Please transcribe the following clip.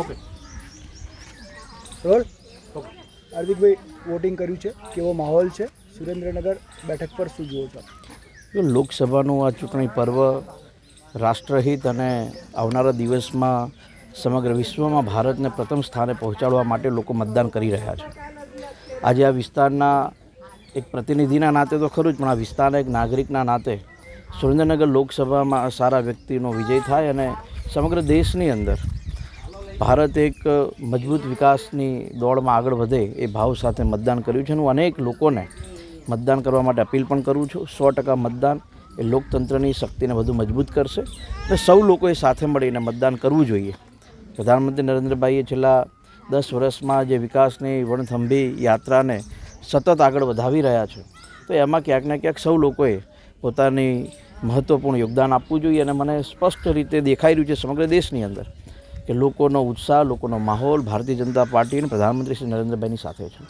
Okay role હાર્દિકભાઈ voting કર્યું છે. કેવો માહોલ છે? સુરેન્દ્રનગર બેઠક પર શું જુઓ છો? જો લોકસભાનું આ ચૂંટણી પર્વ રાષ્ટ્રહિત અને આવનારા દિવસમાં સમગ્ર વિશ્વમાં ભારતને પ્રથમ સ્થાને પહોંચાડવા માટે લોકો મતદાન કરી રહ્યા છે. આજે આ વિસ્તારના એક પ્રતિનિધિના નાતે તો ખરું જ પણ આ વિસ્તારના એક નાગરિકના નાતે સુરેન્દ્રનગર લોકસભામાં સારા વ્યક્તિનો વિજય થાય અને સમગ્ર દેશની અંદર ભારત એક મજબૂત વિકાસની દોડમાં આગળ વધે એ ભાવ સાથે મતદાન કર્યું છે. હું અનેક લોકોને મતદાન કરવા માટે અપીલ પણ કરું છું. સો ટકા મતદાન એ લોકતંત્રની શક્તિને વધુ મજબૂત કરશે અને સૌ લોકોએ સાથે મળીને મતદાન કરવું જોઈએ. પ્રધાનમંત્રી નરેન્દ્રભાઈએ છેલ્લા દસ વર્ષમાં જે વિકાસની વણથંભી યાત્રાને સતત આગળ વધાવી રહ્યા છે, તો એમાં ક્યાંક ને ક્યાંક સૌ લોકોએ પોતાની મહત્ત્વપૂર્ણ યોગદાન આપવું જોઈએ અને મને સ્પષ્ટ રીતે દેખાઈ રહ્યું છે સમગ્ર દેશની અંદર. કે લોકોનો ઉત્સાહ લોકોનો માહોલ ભારતીય જનતા પાર્ટી અને પ્રધાનમંત્રી શ્રી નરેન્દ્રભાઈની સાથે છે.